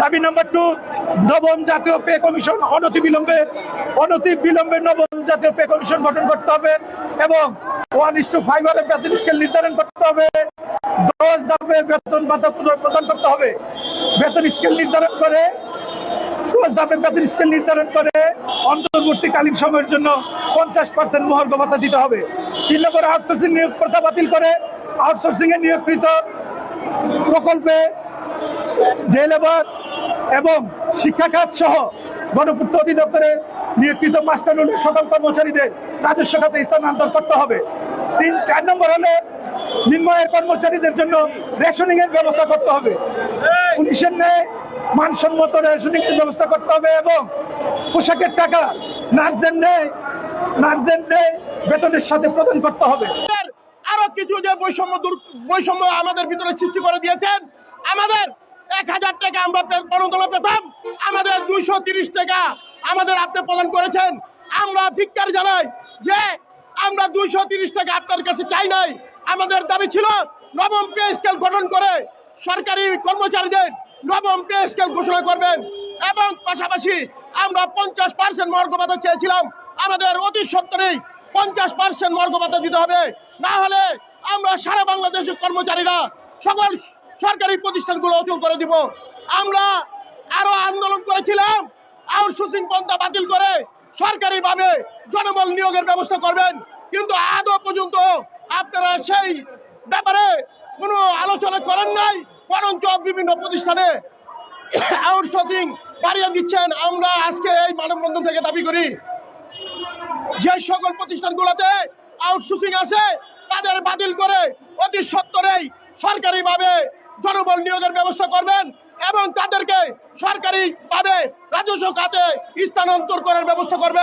দাবি number two নবম জাতীয় পে কমিশন অনতি বিলম্বে অনতি বিলম্বে নবম জাতীয় পে কমিশন গঠন করতে হবে এবং ওয়ান ইস টু ফাইভারের বেতন স্কেল নির্ধারণ করতে হবে। দশ ধাপে বেতন ভাতা প্রদান করতে হবে। বেতন স্কেল নির্ধারণ করে, দশ ধাপে বেতন স্কেল নির্ধারণ করে অন্তর্বর্তীকালীন সময়ের জন্য পঞ্চাশ পার্সেন্ট মহার্ঘ ভাতা দিতে হবে। তিন নম্বর আউটসোর্সিং নিয়োগ প্রথা বাতিল করে আউটসোর্সিং এ নিয়োগকৃত প্রকল্পে ডে লেবার এবং শিক্ষা খাত সহ গণপূর্ত অধিদপ্তরে নিয়োগকৃত মাস্টার রুলের সকল কর্মচারীদের রাজস্ব খাতে স্থানান্তর করতে হবে। তিন, চার নম্বর হলে নিম্নয়ের কর্মচারীদের জন্য রেশনিং এর ব্যবস্থা করতে হবে। পুলিশের ন্যায় মানসম্মত রেশনিং এর ব্যবস্থা করতে হবে এবং পোশাকের টাকা নার্সদের নেয় নার্সদের নেয় বেতনের সাথে প্রদান করতে হবে। আরও কিছু যে বৈষম্য বৈষম্য আমাদের ভিতরে সৃষ্টি করে দিয়েছেন, আমাদের এক হাজার টাকা আমরা গণতলা পেতাম আমাদের দুইশো তিরিশ টাকা আমাদের আপনি প্রদান করেছেন। আমরা ধিক্কার জানাই যে আমরা দুইশো তিরিশ টাকা আপনার কাছে চাই নাই। আমাদের দাবি ছিল নবম পে স্কেল গঠন করে সরকারি কর্মচারীদের নবম পে স্কেল ঘোষণা করবেন এবং পাশাপাশি আমরা পঞ্চাশ পার্সেন্ট মর্গবাদা চেয়েছিলাম। আমাদের অতি সত্তরেই পঞ্চাশ পার্সেন্ট মর্গবাদা দিতে হবে। না হলে আমরা সারা বাংলাদেশের কর্মচারীরা সকল সরকারি প্রতিষ্ঠানগুলো অচল করে দিব। আমরা আরও আন্দোলন করেছিলাম আউটসোর্সিং পন্থা বাতিল করে সরকারিভাবে জনবল নিয়োগের ব্যবস্থা করবেন। কিন্তু আদৌ পর্যন্ত আপনারা সেই ব্যাপারে কোনো আলোচনা করেন নাই, বরঞ্চ বিভিন্ন প্রতিষ্ঠানে আউটসোর্সিং বাড়িয়ে দিচ্ছেন। আমরা আজকে এই মানববন্ধন থেকে দাবি করি, যে সকল প্রতিষ্ঠানগুলোতে আউটসোর্সিং আছে, তাদের বাতিল করে অতি সত্তরেই সরকারিভাবে জনবল নিয়োগের ব্যবস্থা করবেন এবং তাদেরকে সরকারিভাবে রাজস্ব খাতে স্থানান্তর করার ব্যবস্থা করবেন।